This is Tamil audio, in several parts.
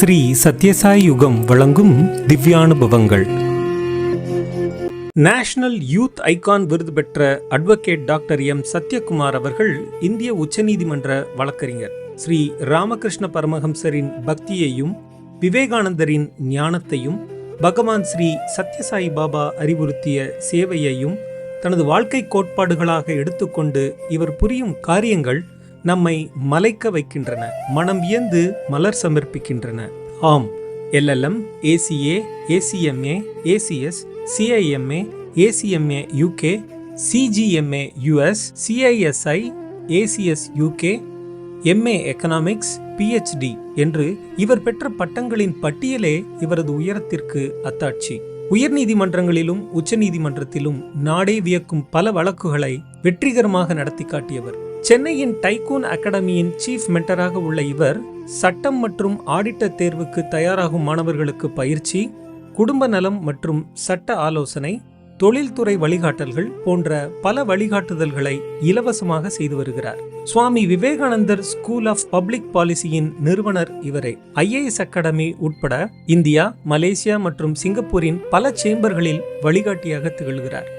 ஸ்ரீ சத்யசாய் யுகம் வழங்கும் திவ்யானுபவங்கள். நேஷனல் யூத் ஐகான் விருது பெற்ற அட்வொகேட் டாக்டர் எம். சத்யகுமார் அவர்கள் இந்திய உச்சநீதிமன்ற வழக்கறிஞர். ஸ்ரீ ராமகிருஷ்ண பரமஹம்சரின் பக்தியையும் விவேகானந்தரின் ஞானத்தையும் பகவான் ஸ்ரீ சத்யசாய் பாபா அறிவுறுத்திய சேவையையும் தனது வாழ்க்கை கோட்பாடுகளாக எடுத்துக்கொண்டு இவர் புரியும் காரியங்கள் நம்மை மலைக்க வைக்கின்றன. மனம் வியந்து மலர் சமர்ப்பிக்கின்றன. ஆம். LLM ACA ACMA ACS CIMA ACMA UK CGMA US CISI ACS UK MA economics PhD என்று இவர் பெற்ற பட்டங்களின் பட்டியலே இவரது உயரத்திற்கு அத்தாட்சி. உயர்நீதிமன்றங்களிலும் உச்சநீதிமன்றத்திலும் நாடே வியக்கும் பல வழக்குகளை வெற்றிகரமாக நடத்தி காட்டியவர். சென்னையின் டைகூன் அகாடமியின் சீஃப் மென்டராக உள்ள இவர் சட்டம் மற்றும் ஆடிட்டர் தேர்வுக்கு தயாராகும் மாணவர்களுக்கு பயிற்சி குடும்ப நலம் மற்றும் சட்ட ஆலோசனை தொழில்துறை வழிகாட்டல்கள் போன்ற பல வழிகாட்டுதல்களை இலவசமாக செய்து வருகிறார். Swami Vivekanandar school of public பாலிசியின் நிறுவனர் இவரே. ஐஏஎஸ் அகாடமி உட்பட இந்தியா மலேசியா மற்றும் சிங்கப்பூரின் பல சேம்பர்களில் வழிகாட்டியாக திகழ்கிறார்.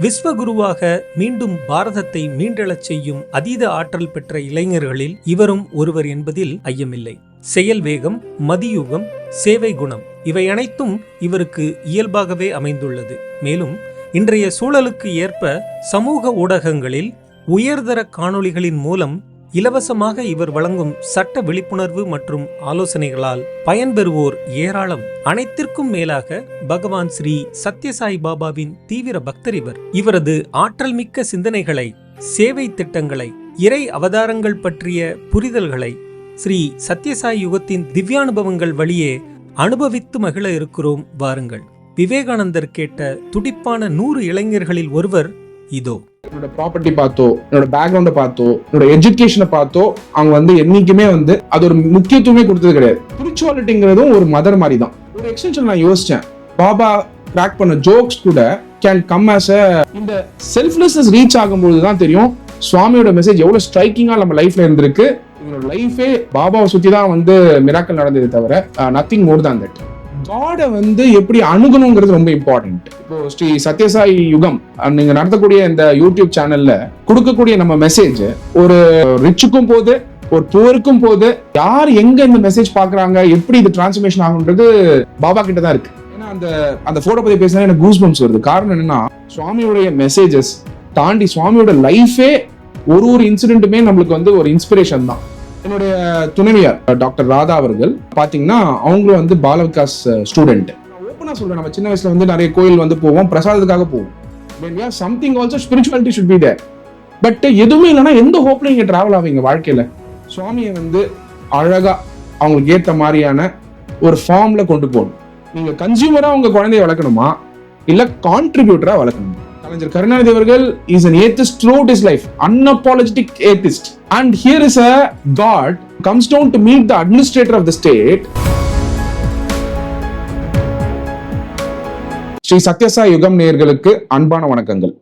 விஸ்வகுருவாக மீண்டும் பாரதத்தை மீண்டெழச் செய்யும் அதீத ஆற்றல் பெற்ற இளைஞர்களில் இவரும் ஒருவர் என்பதில் ஐயமில்லை. செயல் வேகம் மதியுகம் சேவை குணம் இவை அனைத்தும் இவருக்கு இயல்பாகவே அமைந்துள்ளது. மேலும் இன்றைய சூழலுக்கு ஏற்ப சமூக ஊடகங்களில் உயர்தர காணொளிகளின் மூலம் இலவசமாக இவர் வழங்கும் சட்ட விழிப்புணர்வு மற்றும் ஆலோசனைகளால் பயன்பெறுவோர் ஏராளம். அனைத்திற்கும் மேலாக பகவான் ஸ்ரீ சத்யசாய் பாபாவின் தீவிர பக்தர் இவர். இவரது ஆற்றல் மிக்க சிந்தனைகளை சேவை திட்டங்களை இறை அவதாரங்கள் பற்றிய புரிதல்களை ஸ்ரீ சத்யசாய் யுகத்தின் திவ்யானுபவங்கள் வழியே அனுபவித்து மகிழ இருக்கிறோம் வாருங்கள். விவேகானந்தர் கேட்ட துடிப்பான நூறு இளைஞர்களில் ஒருவர் இதோ. என்னோட ப்ராப்பர்ட்டி பார்த்தோ என்னோட பேக்ரவுண்டை பார்த்தோ என்னோட எஜுகேஷனை பார்த்தோ அவங்க வந்து என்னைக்குமே வந்து அது ஒரு முக்கியத்துவமே கொடுத்தது கிடையாது. ஸ்பிரிச்சுவாலிட்டிங்கிறதும் ஒரு மதர் மாதிரி தான் ஒரு எக்ஸ்டென்ஷன் நான் யோசிச்சேன். பாபா கிராக் பண்ண ஜோக்ஸ் கூட கேன் கம் ஆஸ் அ இந்த செல்ஃப்லெஸ்னஸ் ரீச் ஆகும்போது தான் தெரியும் சுவாமியோட மெசேஜ் எவ்வளோ ஸ்ட்ரைக்கிங்காக நம்ம லைஃப்ல இருந்திருக்கு. இவங்களோட லைஃபே பாபாவை சுற்றி தான் வந்து மிராக்கள் நடந்ததே தவிர நத்திங் மோர் தான் தட் காடை வந்து எப்படி அணுகணுங்கிறது ரொம்ப இம்பார்ட்டன்ட் இப்போ ஸ்ரீ சத்யசாய் யுகம் நீங்க நடத்தக்கூடிய இந்த யூடியூப் சேனல்ல கொடுக்கக்கூடிய நம்ம மெசேஜ் ஒரு ரிச்சுக்கும் போது ஒரு புவருக்கும் போது யார் எங்க இந்த மெசேஜ் பாக்குறாங்க எப்படி இது டிரான்ஸ்ஃபர்மேஷன் ஆகுன்றது பாபா கிட்ட தான் இருக்கு. ஏன்னா அந்த அந்த போட்டோ பத்தி பேசினா எனக்கு கூஸ் பம்ப்ஸ் வருது. காரணம் என்னன்னா சுவாமியுடைய மெசேஜஸ் தாண்டி சுவாமியோட லைஃபே ஒரு ஒரு இன்சிடென்ட்டுமே நம்மளுக்கு வந்து ஒரு இன்ஸ்பிரேஷன் தான். என்னுடைய துணைவியார் டாக்டர் ராதா அவர்கள் பார்த்தீங்கன்னா அவங்களும் வந்து பாலவிகாஸ் ஸ்டூடெண்ட் ஓப்பனாக சொல்றேன். நம்ம சின்ன வயசுல வந்து நிறைய கோயில் வந்து போவோம் பிரசாதத்துக்காக போவோம். Something also spirituality should be there but எதுவுமே இல்லைன்னா எந்த ஹோப்பில் நீங்கள் டிராவல் ஆவீங்க வாழ்க்கையில். சுவாமியை வந்து அழகாக அவங்களுக்கு ஏற்ற மாதிரியான ஒரு ஃபார்மில் கொண்டு போகணும். நீங்கள் கன்சியூமராக உங்கள் குழந்தைய வளர்க்கணுமா? இல்லை கான்ட்ரிபியூட்டராக வளர்க்கணுமா? அறிஞர் கருணாநிதி அவர்கள் is an atheist through is life unapologetic atheist and here is a god comes down to meet the administrator of the state Sri சத்யசா யுகம் நேர்களுக்கு அன்பான வணக்கங்கள்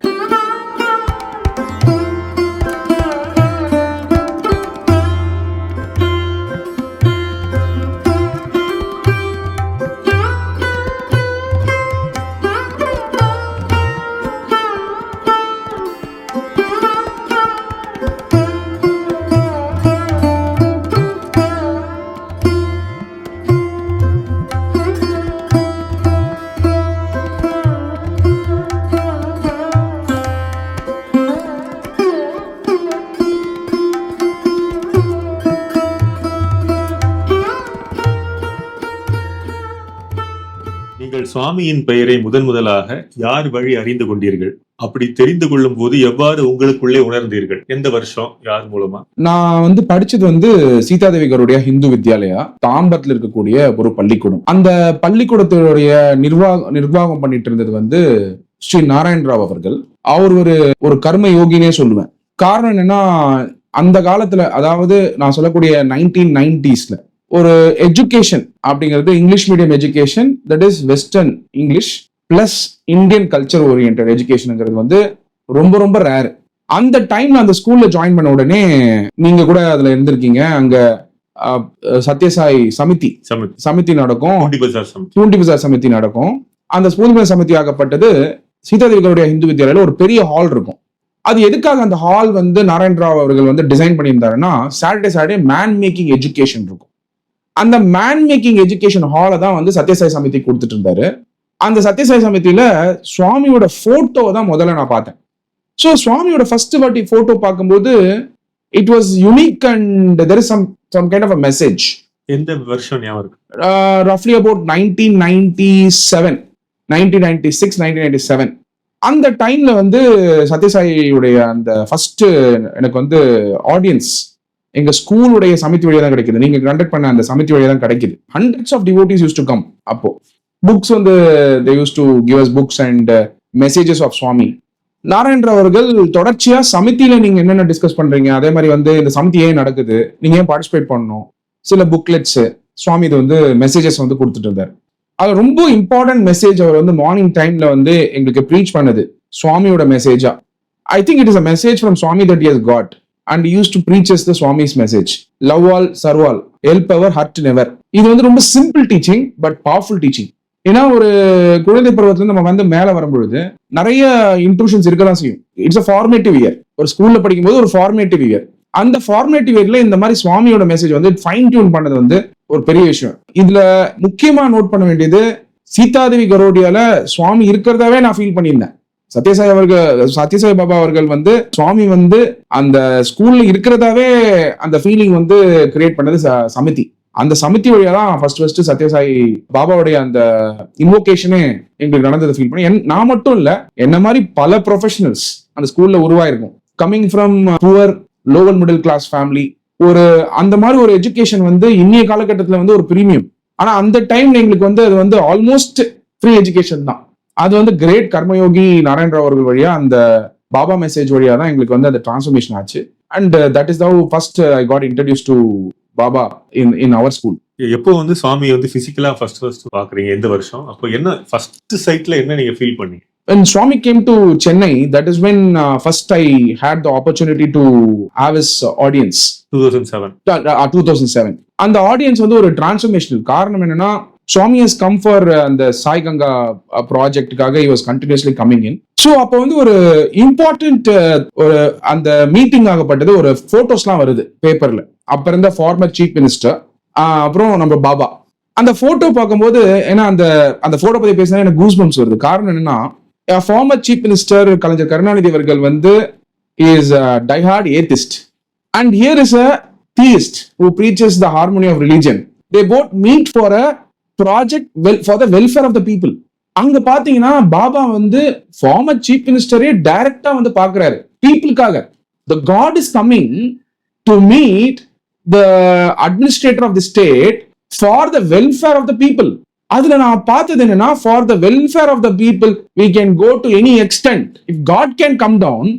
சுவாமியின் பெயரை முதன் முதலாக யார் வழி அறிந்து கொண்டீர்கள்? அப்படி தெரிந்து கொள்ளும் போது எவ்வாறு உங்களுக்குள்ளே உணர்ந்தீர்கள்? எந்த வருஷம்? யார் மூலமா? நான் வந்து படிச்சது வந்து சீதாதேவிகருடைய ஹிந்து வித்யாலயா. தாம்பரத்தில் இருக்கக்கூடிய ஒரு பள்ளிக்கூடம். அந்த பள்ளிக்கூடத்தினுடைய நிர்வாக நிர்வாகம் பண்ணிட்டு இருந்தது வந்து ஸ்ரீ நாராயண் ராவ் அவர்கள். அவர் ஒரு ஒரு கர்ம யோகினே சொல்லுவேன். காரணம் என்னன்னா அந்த காலத்துல அதாவது நான் சொல்லக்கூடிய நைன்டீன் நைன்டிஸ்ல ஒரு எஜுகேஷன் அப்படிங்கிறது English medium education that is western English plus Indian culture orient எஜுகேஷனுங்கிறது வந்து ரொம்ப ரொம்ப ரேர் அந்த டைம்ல அந்த ஸ்கூல்ல ஜாயின் பண்ண உடனே நீங்க கூட அதுல இருந்திருக்கீங்க. அங்க சத்யசாய் சமிதி. சமிதி. நடக்கும். பூண்டி பஜார் சமிதி. நடக்கும். அந்த பஜார் சமிதி ஆகப்பட்டது சீதாதேவிகளுடைய ஹிந்து வித்யாலயில ஒரு பெரிய ஹால் இருக்கும். அது எதுக்காக அந்த ஹால் வந்து நாராயண் ராவ் அவர்கள் வந்து design பண்ணியிருந்தாருன்னா Saturday Saturday man making education இருக்கும். அந்த மேன் மேக்கிங் எஜுகேஷன் ஹாலை தான் வந்து சத்யசாய் சமிதி கொடுத்துட்டு இருந்தாரு. அந்த சத்யசாய் சமிதியில சுவாமியோட போட்டோவை தான் முதல்ல நான் பார்த்தேன். ஸோ சுவாமியோட ஃபர்ஸ்ட் வாட்டி போட்டோ பார்க்கும்போது it was unique and there is some some kind of a message எந்த வருஷம் ஞாபகம் இருக்கு? Uh, roughly about 1997 1996 1997 அந்த டைம்ல வந்து சத்யசாயியுடைய அந்த ஃபர்ஸ்ட் எனக்கு வந்து ஆடியன்ஸ் எங்க ஸ்கூலுடைய சமிதி வழியா தான் கிடைக்குது. நீங்க கண்டக்ட் பண்ண அந்த சமிதி வழியா தான் கிடைக்குது. Hundreds of devotees used to come அப்போ புக்ஸ் வந்து they used to give us books and messages of Swami Narayan அவர்கள் தொடர்ச்சியா சமிதியில நீங்க என்னென்ன டிஸ்கஸ் பண்றீங்க? அதே மாதிரி வந்து இந்த சமிதி ஏன் நடக்குது? நீங்க ஏன் பார்ட்டிசிபேட் பண்ணணும்? சில புக்லெட்ஸ் சுவாமி இது வந்து மெசேஜஸ் வந்து கொடுத்துட்டு இருந்தார். அது ரொம்ப இம்பார்ட்டன்ட் மெசேஜ் அவர் வந்து மார்னிங் டைம்ல வந்து எங்களுக்கு ப்ரீச் பண்ணது. சுவாமியோட மெசேஜா I think it is a message from Swami that is god and used to preaches the Swami's message love all serve all help ever hurt never இது வந்து ரொம்ப simple teaching but powerful teaching ஏன்னா ஒரு குழந்தை பருவத்துல நம்ம வந்து மேல வரும்பொழுது நிறைய இன்ட்ரூஷன்ஸ் இருக்கலாம் செய்யும். இட்ஸ் அ ஃபார்மேட்டிவ் இயர் ஒரு ஸ்கூல்ல படிக்கும்போது ஒரு ஃபார்மேட்டிவ் இயர் அந்த ஃபார்மேட்டிவ் இயர்ல இந்த மாதிரி சுவாமியோட மெசேஜ் வந்து ஃபைன் டியூன் பண்ணது வந்து ஒரு பெரிய விஷயம். இதுல முக்கியமா நோட் பண்ண வேண்டியது சீதாதேவி கரோடியால சுவாமி இருக்கிறதாவே நான் ஃபீல் பண்ணியிருந்தேன். சத்யசாய் அவர்கள் சத்யசாய் பாபா அவர்கள் வந்து சுவாமி வந்து அந்த ஸ்கூல்ல இருக்கிறதாவே அந்த ஃபீலிங் வந்து கிரியேட் பண்ணது ச- சமிதி. அந்த சமிதி வழியா தான் ஃபர்ஸ்ட் ஃபர்ஸ்ட் சத்யசாய் பாபாவுடைய அந்த இன்வோகேஷனே எங்களுக்கு நடந்ததை ஃபீல் பண்ணி என்- நான் மட்டும் இல்ல என்ன மாதிரி பல ப்ரொஃபஷனல்ஸ் அந்த ஸ்கூல்ல உருவாயிருக்கும். Coming from poor lower middle class family ஒரு அந்த மாதிரி ஒரு எஜுகேஷன் வந்து இன்னைய காலகட்டத்தில் வந்து ஒரு பிரீமியம் ஆனா அந்த டைம்ல எங்களுக்கு வந்து அது வந்து ஆல்மோஸ்ட் ஃப்ரீ எஜுகேஷன் தான். அது வந்து கிரேட் கர்மயோகி நாராயண ராவ் அவர்கள் வழியா அந்த பாபா மெசேஜ் வழியா தான் எங்களுக்கு வந்து அந்த டிரான்ஸ்ஃபர்மேஷன் ஆச்சு. And that is though first I got introduce to Baba in in our school எப்போ வந்து சுவாமி வந்து பிசிக்கலா ஃபர்ஸ்ட் ஃபர்ஸ்ட் பாக்குறீங்க? எந்த வருஷம்? அப்போ என்ன ஃபர்ஸ்ட் சைட்ல என்ன நீங்க ஃபீல் பண்ணீங்க? When Swami came to Chennai, that is when uh, first I had the opportunity to have his uh, audience. Two thousand seven two thousand seven அந்த ஆடியன்ஸ் வந்து ஒரு டிரான்ஸ்ஃபர்மேஷனல் காரணம் என்னன்னா சுவாமி ஹஸ் கம் ஃபார் அந்த சாய் கங்கா ப்ராஜெக்டுக்காக ப்ராஜெக்ட்டுக்காக was continuously coming in so அப்போ வந்து ஒரு இம்பார்ட்டன்ட் uh, ஒரு அந்த மீட்டிங் ஆகப்பட்டது. ஒரு ஃபோட்டோஸ்லாம் வருது பேப்பரில் அப்போ இருந்த ஃபார்மர் சீஃப் மினிஸ்டர் அப்புறம் நம்ம பாபா. அந்த ஃபோட்டோ பார்க்கும்போது ஏன்னா அந்த அந்த ஃபோட்டோ பற்றி பேசினா எனக்கு கூஸ் வருது. காரணம் என்னன்னா former chief minister Kalaignar Karunanidhi அவர்கள் வந்து is diehard atheist and here is a theist who preaches the harmony of religion they both meet for a project well for the welfare of the people அங்க பாத்தீங்கன்னா பாபா வந்து ஃபார்மர் சீஃப் மினிஸ்டரே டைரக்டா வந்து பாக்குறாரு. பீப்புளுக்காக the god is coming to meet the administrator of the state for the welfare of the people அதுல நான் பார்த்தது என்னன்னா for the welfare of the people we can go to any extent if god can come down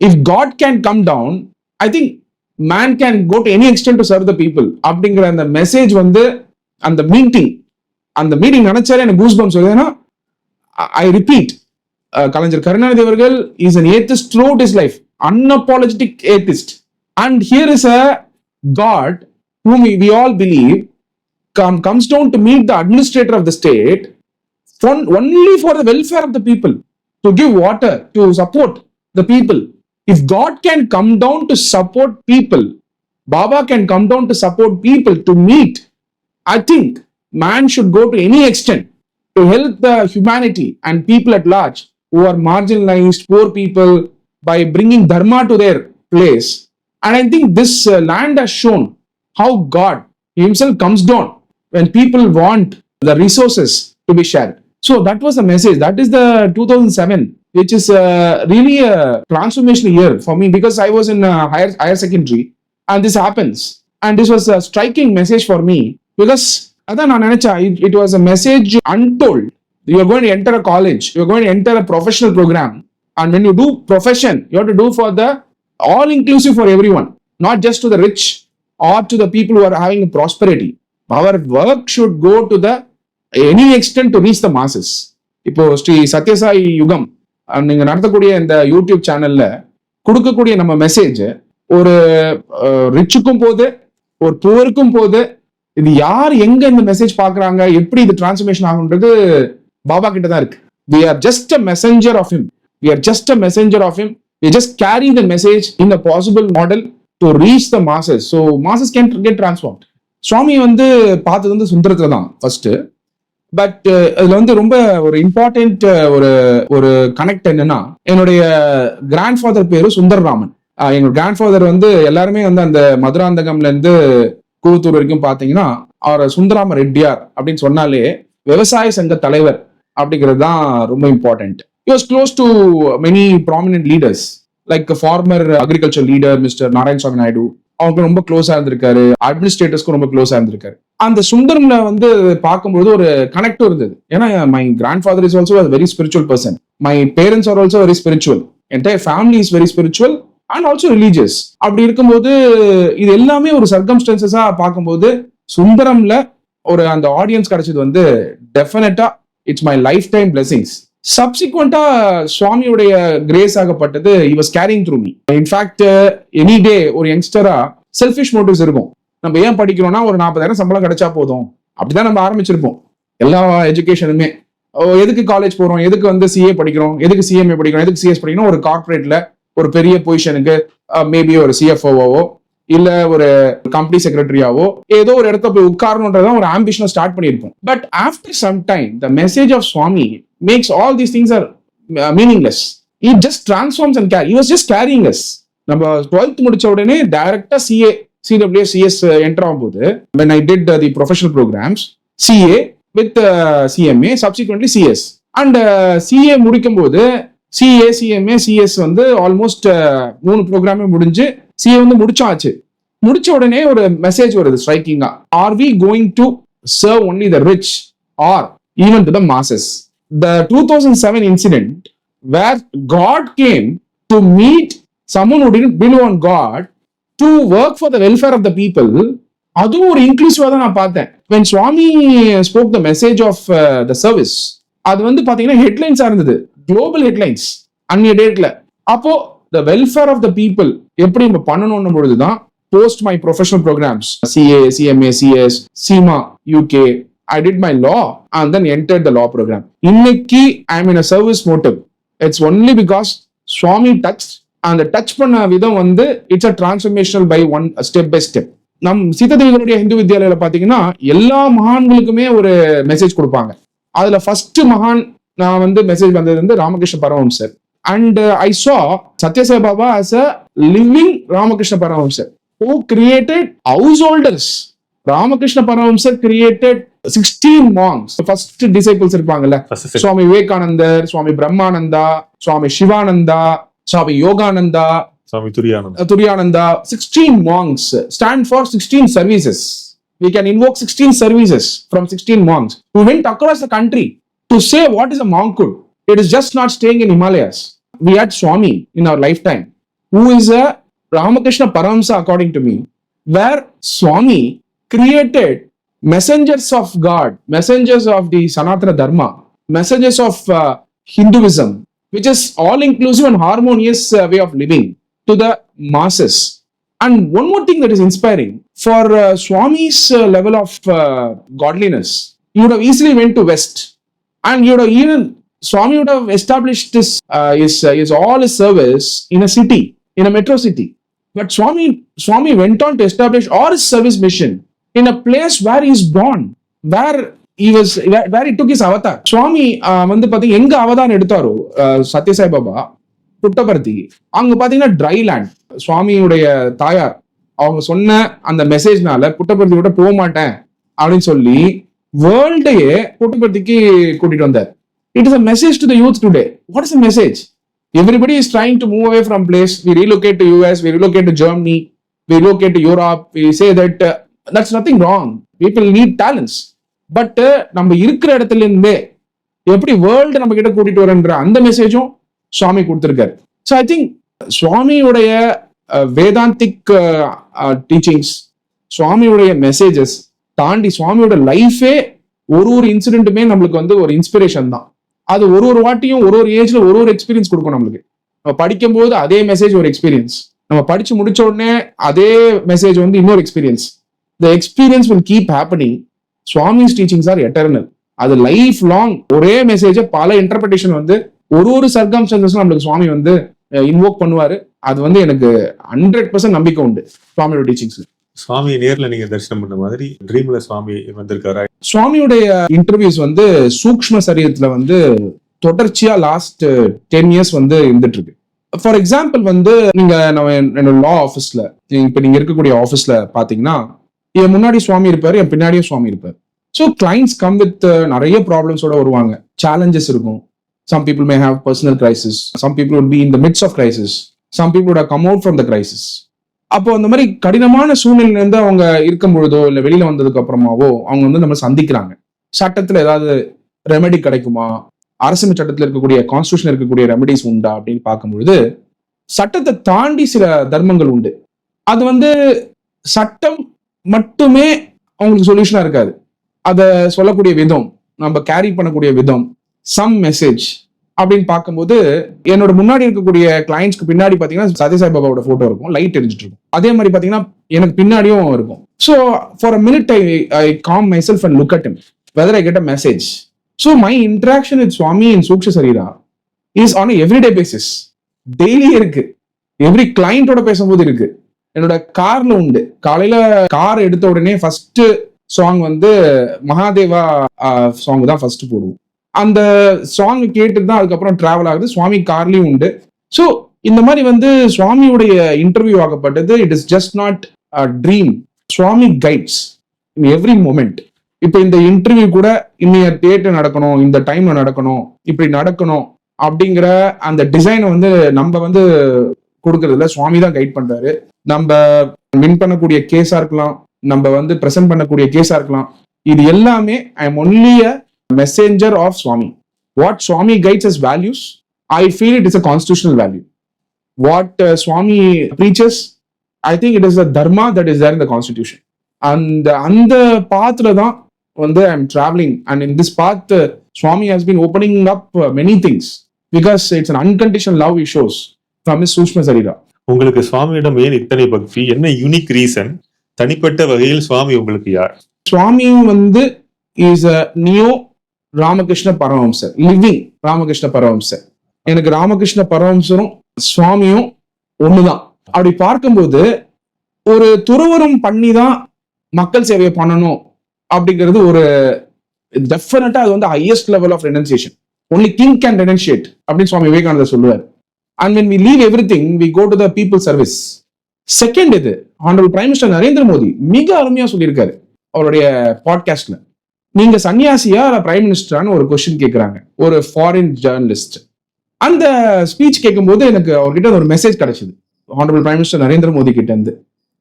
if god can come down I think man can go to any extent to serve the people அப்படிங்கிற அந்த மெசேஜ் வந்து அந்த மீட்டிங் அந்த மீட்டிங் நினைச்சாலே எனக்கு கூஸ் பம்ஸ் வருது ஏன்னா ஐ ரிப்பீட் கலைஞர் கருணாநிதி அவர்கள் is an atheist throughout his life unapologetic atheist and here is a god whom we, we all believe come, comes down to meet the administrator of the state for- only for the welfare of the people to give water to support the people if god can come down to support people baba can come down to support people to meet i think man should go to any extent to help the humanity and people at large who are marginalized poor people by bringing dharma to their place. And i think this uh, land has shown how god himself comes down when people want the resources to be shared. So that was the message. That is the 2007 which is uh, really a transformational year for me because i was in uh, higher higher secondary and this happens. And this was a striking message for me because அதான் நான் நினைச்சேன் it was a message untold you going enter a college you going enter a professional program and when you do profession you to do for the all inclusive for every one not just to the rich or to the people who are having prosperity our work should go to the any extent to reach the masses இப்போ ஸ்ரீ சத்யசாய் யுகம் நீங்கள் நடத்தக்கூடிய இந்த யூடியூப் சேனல்ல கொடுக்கக்கூடிய நம்ம மெசேஜ் ஒரு ரிச்சுக்கும் போது ஒரு புவருக்கும் போது இது யார் எங்க இந்த மெசேஜ் பாக்குறாங்க எப்படி இது டிரான்ஸ்ஃபர்மேஷன் ஆகுன்றது பாபா கிட்ட தான் இருக்கு. We are just a messenger of him we are just a messenger of him we just carry the message in a possible model to reach the masses so masses can get transform Swami வந்து பார்த்தது வந்து சுந்தரத்துல தான் ஃபர்ஸ்ட் பட் uh, அதுல வந்து ரொம்ப ஒரு இம்பார்ட்டன்ட் uh, ஒரு ஒரு கனெக்ட் என்னன்னா என்னுடைய கிராண்ட் ஃபாதர் பேரு சுந்தரராமன். ஆஹ் எங்க கிராண்ட் ஃபாதர் வந்து எல்லாருமே வந்து அந்த மதுராந்தகம்ல இருந்து கூவத்தூர் வரைக்கும் பார்த்தீங்கன்னா அவர் சுந்தராம ரெட்டியார் அப்படின்னு சொன்னாலே விவசாய சங்க தலைவர் அப்படிங்கிறது தான் ரொம்ப important he close to many prominent leaders like former agriculture leader mister Narayanasamy Naidu அவங்க ரொம்ப க்ளோஸா இருந்திருக்காரு. அட்மினிஸ்ட்ரேட்டர்ஸ்க்கும் ரொம்ப க்ளோஸா இருந்திருக்காரு. அந்த சுந்தரம்ல வந்து பார்க்கும்போது ஒரு கனெக்டும் இருந்தது. ஏன்னா my grand father is also very spiritual person my parents are also very spiritual entire family is very spiritual and also religious அப்படி இருக்கும்போது இது எல்லாமே ஒரு சர்க்கம்ஸ்டன்சஸா பார்க்கும்போது சுந்தரம்ல ஒரு அந்த ஆடியன்ஸ் கிடைச்சது வந்து டெஃபினட்டா it's my life time blessings சப்சிக்வெண்டா சுவாமியுடைய கிரேஸ் ஆகப்பட்டது he caring through me in fact any day ஒரு யங்ஸ்டரா செல்ஃபிஷ் மோட்டிவ்ஸ் இருக்கும். நம்ம ஏன் படிக்கிறோம்னா ஒரு நாற்பதாயிரம் சம்பளம் கிடைச்சா போதும். அப்படிதான் நம்ம ஆரம்பிச்சிருப்போம். எல்லா எஜுகேஷனுமே ஓ, எதுக்கு காலேஜ் போறோம்? எதுக்கு வந்து சிஏ படிக்கிறோம்? எதுக்கு சிஎம்ஏ படிக்கிறோம்? எதுக்கு சிஎஸ் படிக்கணும் ஒரு கார்பரேட்ல ஒரு பெரிய பொசிஷனுக்கு மேபி ஒரு சிஎஃப்ஓவோ இல்ல ஒரு கம்பெனி செக்ரட்டரியாவோ ஏதோ ஒரு இடத்த போய் உட்காரணுன்றதான் ஒரு ஆம்பிஷனை ஸ்டார்ட் பண்ணியிருப்போம். But after some time the message of Swami makes all these things are meaningless it just transforms and carry was just caring as நம்ம டுவெல்த் முடிச்ச உடனே டைரக்டா சிஏ சிடபிள்யூ சிஎஸ் என்டர் ஆகும்போது when I did the professional programs CA with with uh, CMA CMA CS and CA uh, முடிக்கும் போது சிஏ சிஎம்ஏ சிஎஸ் வந்து ஆல்மோஸ்ட் மூணு ப்ரோக்ராமே முடிஞ்சு சிஏ வந்து முடிச்சாச்சு. முடிச்ச உடனே ஒரு மெசேஜ் வருது ஸ்ட்ரைக்கிங்கா are we going to serve only the rich or even to the masses the two thousand seven incident where god came to meet someone who and got to work for the welfare of the people அதுவும் ஒரு இன்க்ளூசிவா தான் நான் பார்த்தேன். When Swami spoke the message of the service அது வந்து பாத்தீங்கன்னா ஹெட்லைன்ஸா இருந்தது. குளோபல் ஹெட்லைன்ஸ் அந்நிய டேட்ல அப்போ the welfare of the people எப்படி நம்ம பண்ணணும்னு பொழுதுதான் post my professional programs CA CMA CS CIMA UK I did my law and then enter the law program இன்னைக்கு I mean a service motive it's only because Swami touch அந்த டச் பண்ண விதம் வந்து it's a transformational by one step by step நம் சீததேவிகளுடைய ஹிந்து வித்யாலயில பாத்தீங்கன்னா எல்லா மகான்களுக்குமே ஒரு மெசேஜ் கொடுப்பாங்க. அதுல ஃபர்ஸ்ட் மகான் நான் வந்து மெசேஜ் வந்தது வந்து Ramakrishna Paramahamsar. And I saw Sathya Sai Baba as a living Ramakrishna Paramahamsar who created householders. Ramakrishna Paramahamsar created sixteen monks first disciples இருப்பாங்கல்ல. சுவாமி விவேகானந்தர் சுவாமி பிரம்மானந்தா சுவாமி சிவானந்தா சுவாமி யோகானந்தா சுவாமி துரியானந்த். துரியானந்தா 16 monks stand for 16 services. We can invoke 16 services from 16 monks who went across the country to say what is a monkhood. It is just not staying in Himalayas. We had Swami in our lifetime, who is a Ramakrishna Paramsa, according to me, where Swami created messengers of God, messengers of the Sanatana Dharma, messengers of uh, Hinduism, which is all inclusive and harmonious uh, way of living to the masses. And one more thing that is inspiring for uh, Swami's uh, level of uh, godliness, you would have easily went to West, and you would have even Swami would have established this uh, his, uh, his all his service in a city, in a metro city. But Swami Swami went on to establish all his service mission in a place where he is born, where he was where, where he took his avatar. Swami uh, வந்து பாத்தீங்க எங்க அவதாரம் எடுத்தாரோ uh, சத்யசாய் பாபா புட்டபர்த்தி அங்க பாத்தீங்கன்னா ட்ரை லேண்ட் சுவாமியுடைய தாயார் அவங்க சொன்ன அந்த மெசேஜ்னால புட்டபர்த்தி விட போக மாட்டேன் அப்படின்னு சொல்லி வேர்ல்டையே புட்டபர்த்திக்கு கூட்டிட்டு வந்தார். It is a message to the youth today what is a message everybody is trying to move away from place we relocate to US we relocate to Germany we relocate to Europe we say that that's nothing wrong people need talents but நம்ம இருக்கிற இடத்துல இருந்தே எப்படி வேர்ல்டு நம்ம கிட்ட கூட்டிட்டு வரன்ற அந்த மெசேஜும் சுவாமி கொடுத்துருக்காரு. ஸோ ஐ திங்க் சுவாமியுடைய வேதாந்திக் டீச்சிங்ஸ் சுவாமியுடைய மெசேஜஸ் தாண்டி சுவாமியோட லைஃபே ஒரு ஒரு இன்சிடென்ட்டுமே நம்மளுக்கு வந்து ஒரு இன்ஸ்பிரேஷன் தான். அது ஒரு ஒரு வாட்டியும் ஒரு ஒரு ஏஜ்ல ஒரு ஒரு எக்ஸ்பீரியன்ஸ் கொடுக்கும் நம்மளுக்கு. நம்ம படிக்கும்போது அதே மெசேஜ் ஒரு எக்ஸ்பீரியன்ஸ் நம்ம படிச்சு முடிச்ச உடனே அதே மெசேஜ் வந்து இன்னொரு experience the experience will keep happening Swami's teachings are eternal அது லைஃப் லாங் ஒரே மெசேஜை பல இன்டர்பிரேஷன் வந்து ஒரு ஒரு சர்க்கம்ஸ்டன்சஸ் நம்மளுக்கு சுவாமி வந்து இன்வோக் பண்ணுவாரு. அது வந்து எனக்கு ஹண்ட்ரட் பர்சன்ட் நம்பிக்கை உண்டு. சுவாமியோட டீச்சிங்ஸ் சுவாமியை நேர்ல நீங்க தரிசனம் பண்ண மாதிரி ட்ரீம்ல சுவாமி வந்திருக்காரா? சுவாமியுடைய இன்டர்வியூஸ் வந்து சூக்ஷ்ம சரீரத்துல வந்து தொடர்ச்சியா லாஸ்ட் டென் இயர்ஸ் வந்து இருந்துட்டு இருக்கு ஃபார் எக்ஸாம்பிள் வந்து நீங்க நம்ம என்னோட லா ஆஃபீஸ்ல இப்ப நீங்க இருக்கக்கூடிய ஆஃபீஸ்ல பாத்தீங்கன்னா என் முன்னாடி சுவாமி இருப்பாரு என் பின்னாடியும் சுவாமி இருப்பாரு. ஸோ கிளைண்ட்ஸ் கம் வித் நிறைய ப்ராப்ளம்ஸோட வருவாங்க. சேலஞ்சஸ் இருக்கும். Some people may have personal crisis. Some people would be in the midst of crisis some people would have come out from the crisis அப்போ அந்த மாதிரி கடினமான சூழ்நிலையில இருந்து அவங்க இருக்கும் பொழுதோ இல்லை வெளியில வந்ததுக்கு அப்புறமாவோ அவங்க வந்து நம்ம சந்திக்கிறாங்க. சட்டத்துல ஏதாவது ரெமெடி கிடைக்குமா? அரசியல் சட்டத்தில் இருக்கக்கூடிய கான்ஸ்டியூஷன் இருக்கக்கூடிய ரெமெடிஸ் உண்டா அப்படின்னு பார்க்கும்பொழுது சட்டத்தை தாண்டி சில தர்மங்கள் உண்டு. அது வந்து சட்டம் மட்டுமே அவங்களுக்கு சொல்யூஷனா இருக்காது. அதை சொல்லக்கூடிய விதம் நம்ம கேரி பண்ணக்கூடிய விதம் சம் மெசேஜ் அப்படின்னு பார்க்கும்போது என்னோட முன்னாடி இருக்கக்கூடிய கிளைண்ட்ஸ்க்கு பின்னாடி பாத்தீங்கன்னா சத்யசாய் பாபாவோட ஃபோட்டோ இருக்கும் லைட் எரிஞ்சிட்டு இருக்கும். அதே மாதிரி பாத்தீங்கன்னா எனக்கு பின்னாடியும் இருக்கும். So for a minute I I calm my self and look at him whether I get a message so my interaction with Swami in சூக்ஷ சரீரா is on everyday basis daily இருக்கு. எவ்ரி கிளைண்டோட பேசும்போது இருக்கு. என்னோட கார்ல உண்டு. காலையில கார் எடுத்த உடனே ஃபர்ஸ்ட் சாங் வந்து மகாதேவா சாங் தான் ஃபர்ஸ்ட் போடுவோம். அந்த சாங் கேட்டு தான் அதுக்கப்புறம் டிராவல் ஆகுது. சுவாமி கார்லயும் உண்டு. ஸோ இந்த மாதிரி வந்து சுவாமியுடைய interview ஆகப்பட்டது. It is just not dream Swami guides in every moment இப்போ இந்த இன்டர்வியூ கூட இன்னைய டேட்டு நடக்கணும் இந்த டைம்ல நடக்கணும் இப்படி நடக்கணும் அப்படிங்கிற அந்த டிசைனை வந்து நம்ம வந்து கொடுக்கறதுல சுவாமி தான் கைட் பண்றாரு. நம்ம வின் பண்ணக்கூடிய கேஸா இருக்கலாம். நம்ம வந்து ப்ரெசென்ட் பண்ணக்கூடிய கேஸா இருக்கலாம். இது எல்லாமே I am only a messenger of Swami what Swami guides us values I feel it is a constitutional value what Swami preachers I think it is a dharma that is there in the constitution அந்த அந்த பாத்துல தான் வந்து I am travelling and in this path Swami has been opening up many things because it's an unconditional love issues from is சூஷ்ம சரீரா உங்களுக்கு சுவாமியிடம் ஏன் இத்தனை பக்தி? என்ன யூனிக் ரீசன் தனிப்பட்ட வகையில் சுவாமி உங்களுக்கு யார்? சுவாமியும் வந்து is a neo Ramakrishna Paramahamsar living Ramakrishna Paramahamsar. எனக்கு ராமகிருஷ்ண பரமஹம்சரும் சுவாமியும் ஒண்ணுதான். அப்படி பார்க்கும்போது ஒரு துறவரம் பண்ணி தான் மக்கள் சேவையை பண்ணணும் அப்படிங்கிறது ஒரு டெஃபினட்டா அது வந்து highest level of renunciation only king can renunciate அப்படின்னு சுவாமி விவேகானந்தர் சொல்லுவார். And when we leave every thing we go to the people service second இது honourable prime minister Narendra Modi மிக அருமையா சொல்லியிருக்காரு அவருடைய பாட்காஸ்ட்ல நீங்க சன்னியாசியா பிரைம் மினிஸ்டரான்னு ஒரு கொஸ்டின் கேட்கறாங்க ஒரு ஃபாரின் ஜேர்னலிஸ்ட் அந்த ஸ்பீச் கேட்கும்போது எனக்கு அவர்கிட்ட ஒரு மெசேஜ் கிடைச்சிது. Honourable prime minister Narendra Modi கிட்ட இருந்து.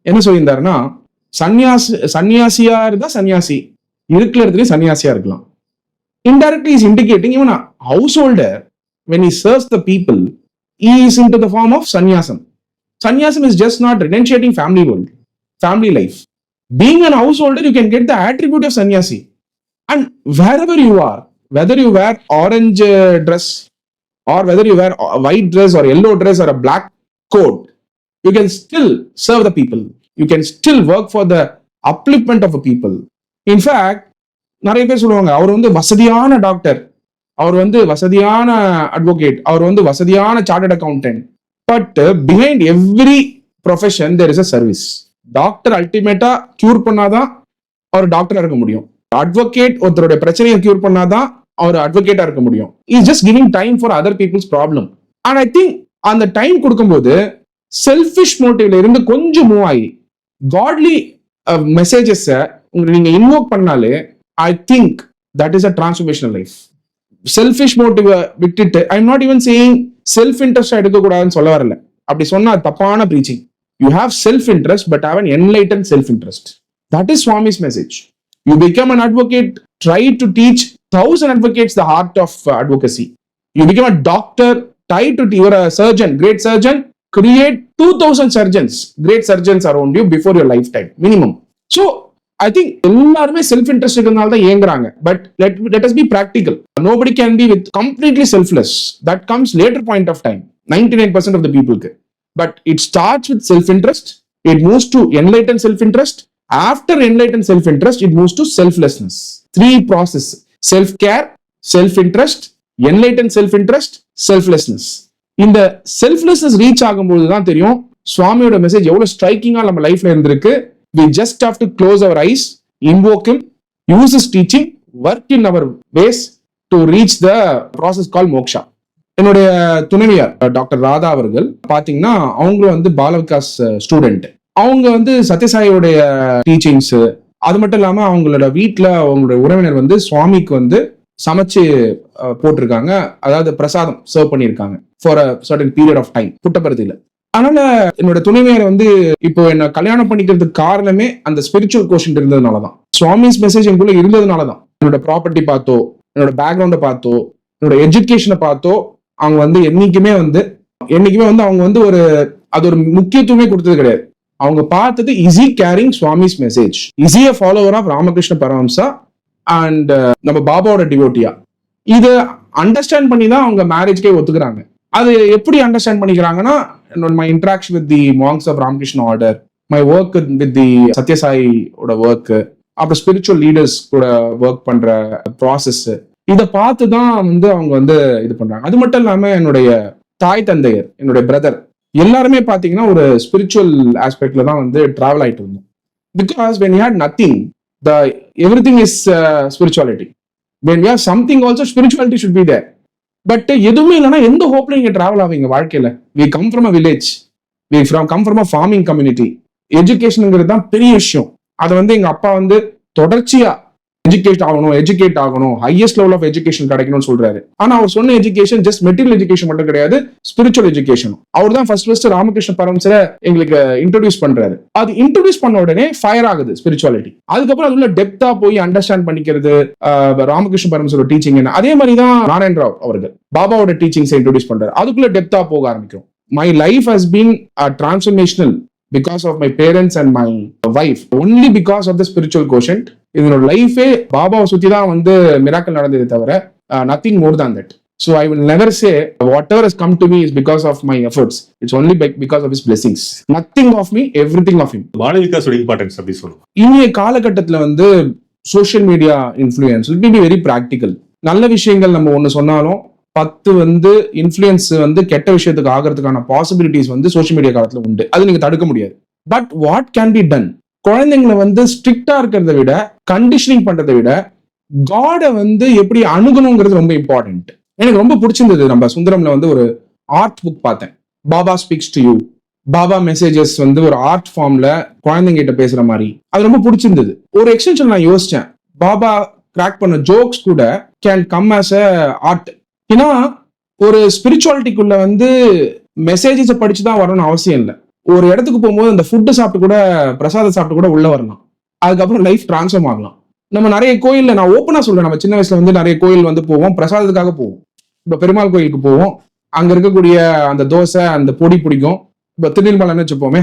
என்ன சொல்லியிருந்தாருன்னா சன்னியாசி சன்னியாசியா இருந்தா சன்னியாசி. இருக்கிற இடத்துலயும் சன்னியாசியா இருக்கலாம். Indirectly is indicating even house holder when he serves the people is in to the form of sanyasam sanyasam is just not renunciating family world family life being an house holder you can get the attribute of sanyasi and where ever you are whether you wear orange dress or whether you wear white dress or yellow dress or a black coat you can still serve the people you can still work for the upliftment of a people in fact நிறைய பேர் சொல்லுவாங்க அவர் வந்து வசதியான டாக்டர் அவர் வந்து வசதியான அட்வொகேட் அவர் வந்து வசதியான chartered accountant but behind every profession there is a service doctor அல்டிமேட்டா கியூர் பண்ணாதான் அவர் டாக்டராக இருக்க முடியும் அட்வொகேட் ஒருத்தருடைய பிரச்சனையை கியூர் பண்ணாதான் அவர் அட்வொகேட்டா இருக்க முடியும். Is just giving time for other people's problem and I think அந்த டைம் கொடுக்கும்போது செல்ஃபிஷ் மோட்டிவ்ல இருந்து கொஞ்சம் மூவ் ஆகி uh, காட்லி மெசேஜஸ் நீங்க இன்வோக் பண்ணாலே I think that is a transformational life selfish motive விட்டுட்டு I not even saying self interest எடுக்கக்கூடாதுன்னு சொல்ல வரல. அப்படி சொன்னா அது தப்பான preaching you have self interest but have an enlighten self interest that is Swami's message you become an advocate try to teach thousand advocates the heart of advocacy. You become a doctor try to you're a surgeon great surgeon create 2000 surgeons. Great surgeons around you before your lifetime minimum. So i think எல்லாருமே செல்ஃப் இன்ட்ரெஸ்ட் இருக்கிறதுனால தான் ஏங்குறாங்க but let let us be practical nobody can be with completely selfless that comes later point of time ninety nine percent of the பீப்புளுக்கு but it starts with self interest it moves to enlighten self interest after enlighten self interest it moves to selflessness three process self care self interest enlighten self interest selflessness இந்த செல்ஃப்லெஸ்னஸ் ரீச் ஆகும்போது தான் தெரியும் சுவாமியோட மெசேஜ் எவ்வளவு ஸ்ட்ரைக்கிங்கா நம்ம லைஃப்ல இருந்திருக்கு. We just have to close our eyes invoke him use is teaching work in our ways to reach the process call moksha என்னுடைய துணைவியார் டாக்டர் ராதா அவர்கள் பார்த்தீங்கன்னா அவங்களும் வந்து பாலவிகாஸ் ஸ்டூடெண்ட் அவங்க வந்து சத்யசாயோடைய டீச்சிங்ஸ் uh, அது மட்டும் இல்லாம அவங்களோட வீட்டுல அவங்களோட உறவினர் வந்து சுவாமிக்கு வந்து சமைச்சு uh, போட்டிருக்காங்க. அதாவது பிரசாதம் சர்வ் பண்ணியிருக்காங்க for a certain period of time புட்டப்பருத்தியில அதனால என்னோட துணைவியார் வந்து இப்போ என்ன கல்யாணம் பண்ணிக்கிறதுக்கு காரணமே அந்த ஸ்பிரிச்சுவல் கோஷன் இருந்ததுனாலதான். சுவாமிஸ் மெசேஜ் எங்களுக்குள்ள இருந்ததுனாலதான். என்னோட ப்ராப்பர்ட்டி பார்த்தோ என்னோட பேக்ரவுண்டை பார்த்தோ என்னோட எஜுகேஷனை பார்த்தோ அவங்க வந்து என்னைக்குமே வந்து என்னைக்குமே வந்து அவங்க வந்து ஒரு அது ஒரு முக்கியத்துவமே கொடுத்தது கிடையாது. அவங்க பார்த்தது is he carrying Swami's message is he a follower of Ramakrishna Paramahamsa and நம்ம பாபாவோட டிவோட்டியா இதை அண்டர்ஸ்டாண்ட் பண்ணி தான் அவங்க மேரேஜ்க்கே ஒத்துக்கிறாங்க. அது எப்படி understand பண்ணிக்கிறாங்கன்னா my interaction with the monks of Ramakrishna order my work with the சத்யசாயியோட work அப்புறம் ஸ்பிரிச்சுவல் லீடர்ஸ் கூட ஒர்க் பண்ற ப்ராசஸ் இதை பார்த்து தான் வந்து அவங்க வந்து இது பண்றாங்க. அது மட்டும் இல்லாம என்னுடைய தாய் தந்தையர் என்னுடைய பிரதர் எல்லாருமே பார்த்தீங்கன்னா ஒரு ஸ்பிரிச்சுவல் ஆஸ்பெக்ட்ல தான் வந்து டிராவல் ஆயிட்டு இருந்தோம். Because when you had nothing the everything is spirituality when you something also spirituality should be there but எதுவுமே இல்லைன்னா எந்த ஹோப்ல நீங்க டிராவல் ஆவீங்க வாழ்க்கையில? We come from a village we from come from a farming community எஜுகேஷனுங்கிறது தான் பெரிய விஷயம். அதை வந்து எங்க அப்பா வந்து தொடர்ச்சியா எஜுகேட் ஆகணும் எஜுகேட் ஆகணும். ஹையஸ்ட் லெவல் ஆஃப் எஜுகேஷன் கிடைக்கணும்னு சொல்றாரு. ஆனா அவர் சொன்ன எஜுகேஷன் ஜஸ்ட் மெட்டீரியல் எஜுகேஷன் மட்டும் கிடையாது ஸ்பிரிச்சுவல் எஜுகேஷன் அவர் தான் ஃபர்ஸ்ட் ஃபர்ஸ்ட் ராமகிருஷ்ண பரமசர எங்களுக்கு இன்ட்ரோடியூஸ் பண்றாரு. அது இன்ட்ரோடியூஸ் பண்ண உடனே ஃபயர் ஆகுது ஸ்பிரிச்சுவாலிட்டி அதுக்கப்புறம் அதுல டெப்தா போய் அண்டர்ஸ்டாண்ட் பண்ணிக்கிறது ராமகிருஷ்ண பரமசரோட டீச்சிங் என்ன? அதே மாதிரி தான் நாராயண் ராவ் அவர்கள் பாபாவோட டீச்சிங்ஸை இன்ட்ரோடியூஸ் பண்றாரு. அதுக்குள்ள டெப்தா போக ஆரம்பிக்கும். My life has been transformational because of my parents and my wife only because of the spiritual quotient இதனோட லைஃபே பாபாவை சுத்தி தான் வந்து மிராக்கல் நடந்ததே தவிர நத்திங் மோர் தான் that so I will never say whatever is come to me is because of my efforts it's only because of his blessings nothing of me everything of him Bala விகாஸோட importance அப்படி சொல்லுவோம் இனிய காலகட்டத்தில் வந்து social media influence be be very practical நல்ல விஷயங்கள் நம்ம ஒன்று சொன்னாலும் பத்து வந்து இன்ஃப்ளூயன்ஸ் வந்து கெட்ட விஷயத்துக்கு ஆகிறதுக்கான பாசிபிலிட்டிஸ் வந்து சோஷியல் மீடியா காலத்துல உண்டு. அது நீங்க தடுக்க முடியாது. But what can be done குழந்தைங்களை வந்து ஸ்ட்ரிக்டா இருக்கிறத விட கண்டிஷனிங் பண்றதை விட காடை வந்து எப்படி அணுகணுங்கிறது ரொம்ப இம்பார்ட்டன்ட் எனக்கு ரொம்ப பிடிச்சிருந்தது. நம்ம சுந்தரம்ல வந்து ஒரு ஆர்ட் புக் பார்த்தேன். Baba speaks to you Baba messages வந்து ஒரு ஆர்ட் ஃபார்ம்ல குழந்தைங்கிட்ட பேசுற மாதிரி. அது ரொம்ப பிடிச்சிருந்தது. ஒரு எக்ஸ்டென்ஷன் நான் யோசிச்சேன். பாபா கிராக் பண்ண ஜோக்ஸ் கூட can come as a art ஏன்னா ஒரு ஸ்பிரிச்சுவாலிட்டிக்குள்ள வந்து மெசேஜஸை படிச்சு தான் வரணும்னு அவசியம் இல்லை. ஒரு இடத்துக்கு போகும்போது அந்த ஃபுட்டு சாப்பிட்டு கூட பிரசாதம் சாப்பிட்டு கூட உள்ள வரலாம். அதுக்கப்புறம் லைஃப் டிரான்ஸ்ஃபார்ம் ஆகலாம். நம்ம நிறைய கோயிலில் நான் ஓப்பனா சொல்றேன் நம்ம சின்ன வயசுல வந்து நிறைய கோயில் வந்து போவோம் பிரசாதத்துக்காக போவோம். இப்ப பெருமாள் கோயிலுக்கு போவோம். அங்க இருக்கக்கூடிய அந்த தோசை அந்த பொடி பிடிக்கும். இப்ப திருநெல்மலைன்னு வச்சுப்போமே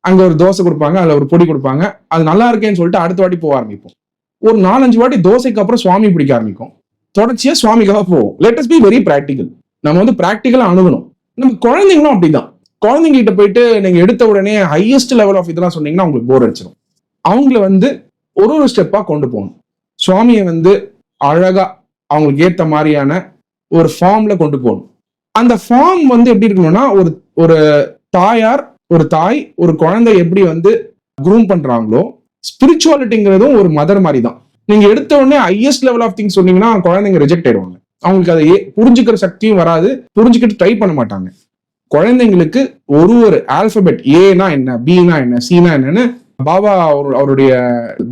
அங்க ஒரு தோசை கொடுப்பாங்க அதுல ஒரு பொடி கொடுப்பாங்க. அது நல்லா இருக்கேன்னு சொல்லிட்டு அடுத்த வாட்டி போக ஆரம்பிப்போம். ஒரு நாலஞ்சு வாட்டி தோசைக்கு அப்புறம் சுவாமி பிடிக்க ஆரம்பிக்கும். தொடர்ச்சியா சுவாமிக்காக போவோம். லேட்டஸ்ட் பி வெரி ப்ராக்டிக்கல் நம்ம வந்து ப்ராக்டிக்கலாக அணுகணும். நம்ம குழந்தைங்களும் அப்படிதான். குழந்தைங்க கிட்ட போயிட்டு நீங்க எடுத்த உடனே ஹையஸ்ட் லெவல் ஆஃப் இதெல்லாம் சொன்னீங்கன்னா உங்களுக்கு போர் அடிச்சிடும் அவங்கள வந்து ஒரு ஒரு ஸ்டெப்பா கொண்டு போகணும். சுவாமியை வந்து அழகா அவங்களுக்கு ஏத்த மாதிரியான ஒரு ஃபார்ம்ல கொண்டு போகணும். அந்த ஃபார்ம் வந்து எப்படி இருக்கணும்னா ஒரு ஒரு தாயார் ஒரு தாய் ஒரு குழந்தை எப்படி வந்து குரூம் பண்றாங்களோ ஸ்பிரிச்சுவாலிட்டிங்கிறதும் ஒரு மதர் மாதிரி தான் நீங்க எடுத்த உடனே ஹையஸ்ட் லெவல் ஆஃப் திங்ஸ் சொன்னீங்கன்னா குழந்தைங்க ரிஜெக்ட் ஆயிடுவாங்க. அவங்களுக்கு அதை புரிஞ்சுக்கிற சக்தியும் வராது புரிஞ்சுக்கிட்டு ட்ரை பண்ண மாட்டாங்க. குழந்தைங்களுக்கு ஒரு ஒரு ஆல்பபெட் ஏனா என்ன பீனா என்ன சினா என்னன்னு பாபா அவர் அவருடைய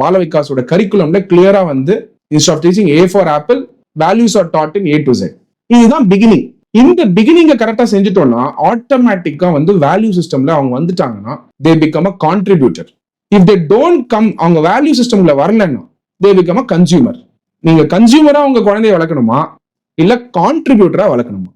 பால விகாஸோட கரிக்குலம்ல கிளியரா வந்து instead of teaching A for apple values are taught in A to set இதுதான் பிகினிங் இந்த பிகினிங்க கரெக்டா செஞ்சுட்டோம்னா ஆட்டோமேட்டிக்கா வந்து வேல்யூ சிஸ்டம்ல அவங்க வந்துட்டாங்கன்னா they become a contributor if they don't come அவங்க வேல்யூ சிஸ்டம்ல வரலன்னா தே பிகம் அ கன்சியூமர் நீங்க கன்சியூமரா உங்க குழந்தைய வளர்க்கணுமா? இல்ல கான்ட்ரிபியூட்டரா வளர்க்கணுமா?